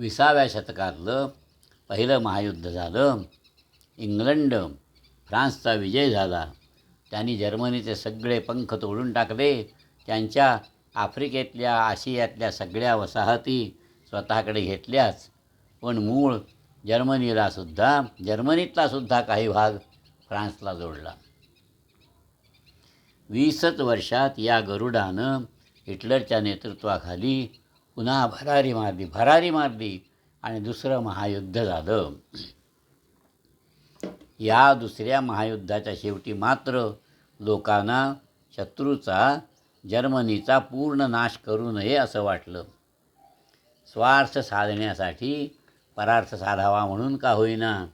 विसाव्या शतकातलं पहिलं महायुद्ध झालं. इंग्लंड फ्रान्सचा विजय झाला. त्यांनी जर्मनीचे सगळे पंख तोडून टाकले. त्यांच्या आफ्रिकेतल्या आशियातल्या सगळ्या वसाहती स्वतःकडे घेतल्याच. पण मूळ जर्मनीलासुद्धा जर्मनीतलासुद्धा काही भाग फ्रान्सला जोडला. वीसच वर्षात या गरुडानं हिटलरच्या नेतृत्वाखाली पुन्हा भरारी मारली भरारी मारली आणि दुसरं महायुद्ध झालं. या दुसऱ्या महायुद्धाच्या शेवटी मात्र लोकांना शत्रूचा जर्मनीचा पूर्ण नाश करू नये असं वाटलं. स्वार्थ साधण्यासाठी परार्थ साधावा म्हणून का होईना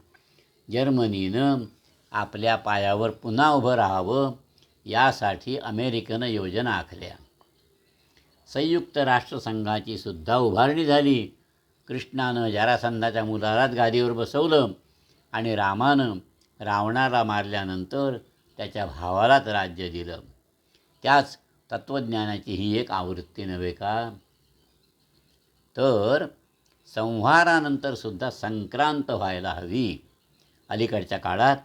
जर्मनीनं आपल्या पायावर पुन्हा उभं राहावं यासाठी अमेरिकेनं योजना आखल्या. संयुक्त राष्ट्रसंघाची सुद्धा उभारणी झाली. कृष्णानं जरासंधाच्या मुलालाच गादीवर बसवलं आणि रामानं रावणाला मारल्यानंतर त्याच्या भावालाच राज्य दिलं. त्याच तत्त्वज्ञानाची ही एक आवृत्ती नव्हे का? तर संहारानंतर सुद्धा संक्रांत व्हायला हवी. अलीकडच्या काळात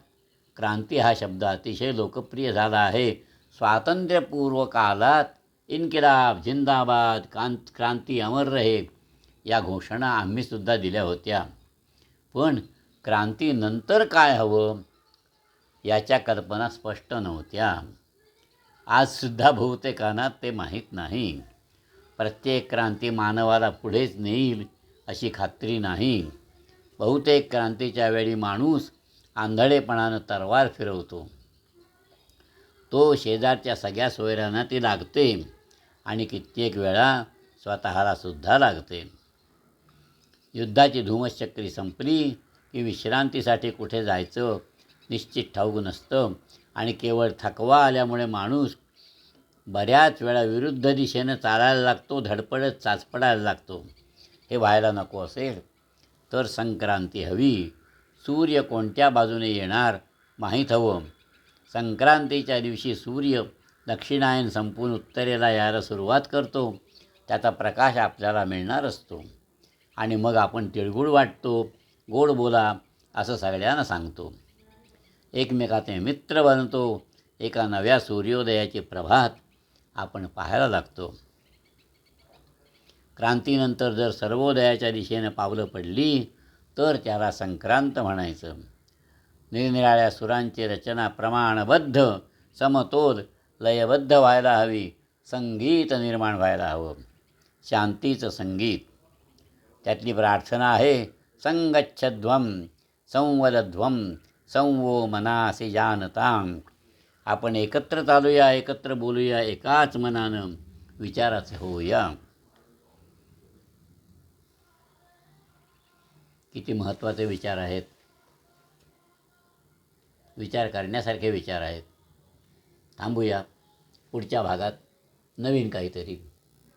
क्रांती हा शब्द अतिशय लोकप्रिय झाला आहे. स्वातंत्र्यपूर्व काळात इन्किलाब जिंदाबाद कांत क्रांती अमर रहे या घोषणा आम्हीसुद्धा दिल्या होत्या. पण क्रांतीनंतर काय हवं याच्या कल्पना स्पष्ट नव्हत्या. आजसुद्धा बहुतेकांना ते माहीत नाही. प्रत्येक क्रांती मानवाला पुढेच नेईल अशी खात्री नाही. बहुतेक क्रांतीच्या वेळी माणूस आंधळेपणानं तरवार फिरवतो. तो शेजारच्या सगळ्या सोयऱ्यांना ती लागते. आणि कित्येक वेळा स्वतःला सुद्धा लागते. युद्धाची धुमश्चक्री संपली की विश्रांतीसाठी कुठे जायचं निश्चित ठाऊक नसतं आणि केवळ थकवा आल्यामुळे माणूस बऱ्याच वेळा विरुद्ध दिशेनं चालायला लागतो धडपडत चाचपडायला लागतो. हे व्हायला नको असेल तर संक्रांती हवी. सूर्य कोणत्या बाजूने येणार माहीत हवं. संक्रांतीच्या दिवशी सूर्य दक्षिणायन संपून उत्तरेला यायला सुरुवात करतो. त्याचा प्रकाश आपल्याला मिळणार असतो. आणि मग आपण तिळगुळ वाटतो. गोड बोला असं सगळ्यांना सांगतो. एकमेकाचे मित्र बनतो. एका नव्या सूर्योदयाची प्रभात आपण पाहायला लागतो. क्रांतीनंतर जर सर्वोदयाच्या दिशेनं पावलं पडली तर त्याला संक्रांत म्हणायचं. निरनिराळ्या सुरांची रचना प्रमाणबद्ध समतोल लयबद्ध व्हायला हवी. संगीत निर्माण व्हायला हवं. शांतीचं संगीत. त्यातली प्रार्थना आहे संगच्छध्वम संवदध्वम संवो मनासी जानताम आपण एकत्र चालूया एकत्र बोलूया एकाच मनानं विचाराचे होऊया. किती महत्त्वाचे विचार आहेत. विचार करण्यासारखे विचार आहेत. थांबूया पुढच्या भागात नवीन काहीतरी.